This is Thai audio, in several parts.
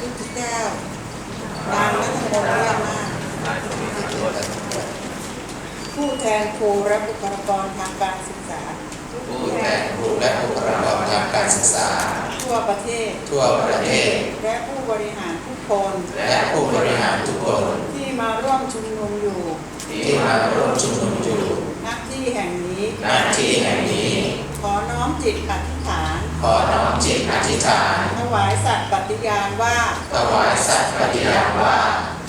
มนต์เรียกมากผู้แทนครูและบุคลากรทางการศึกษา ผู้แทนครูและบุคลากรทางการศึกษา ทั่วประเทศ ทั่วประเทศ และผู้บริหารทุกคน และผู้บริหารทุกคน ที่มาร่วมชุมนุมอยู่ ที่มาร่วมชุมนุมอยู่ณที่แห่งนี้ณที่แห่งนี้ ขอน้อมจิตอธิษฐาน ขอน้อมจิตอธิษฐานถวายสัตย์ปฏิญาณว่า ถวายสัตย์ปฏิญาณว่า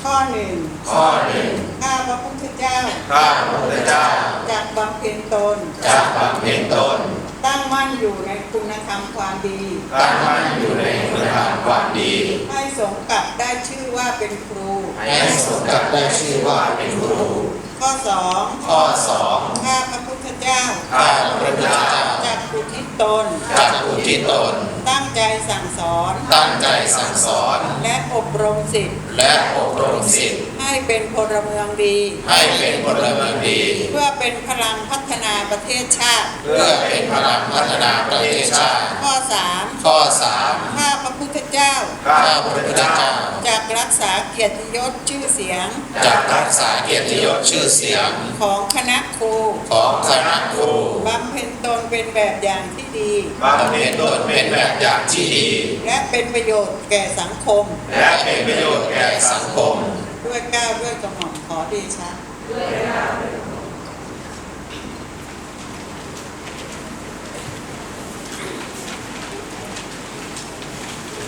ข้อหนึ่งข้อหนึ่งข้าพระพุทธเจ้าข้าพระพุทธเจ้าจากบำเพ็ญตนจะบำเพ็ญตน ตั้งมั่นอยู่ในคุณธรรมความดี ตั้งมั่นอยู่ในคุณธรรมความดี ให้สมกับได้ชื่อว่าเป็นครู ให้สมกับได้ชื่อว่าเป็นครู ข้อสองข้อสองข้าพระพุทธเจ้าข้าพระพุทธเจ้า จากอุทิศต นจะอุทิศตน ตั้งใจสั่งสอน ตั้งใจสั่งสอน และอบรมสิทธิ์และอบรมศิษย์ให้เป็นพลเมืองดี ให้เป็นพลเมืองดี เพื่อเป็นพลังพัฒนาประเทศชาติ เพื่อเป็นพลังพัฒนาประเทศชาติ ข้อสามข้อสามข้า พระพุทธเจ้า ข้าพระพุทธเจ้า จากรักษาเกียรติยศชื่อเสียงจะรักษาเกียรติยศชื่อเสียง ของคณะครูของคณะครูบำเพ็ญตนเป็นแบบอย่างที่ดี บำเพ็ญตนเป็นแบบอย่างที่ดี และเป็นประโยชน์แก่สังคม และเป็นประโยชน์แก่สังคม ด้วยเกล้าวด้วยกระหม่อมขอเดชะด้วย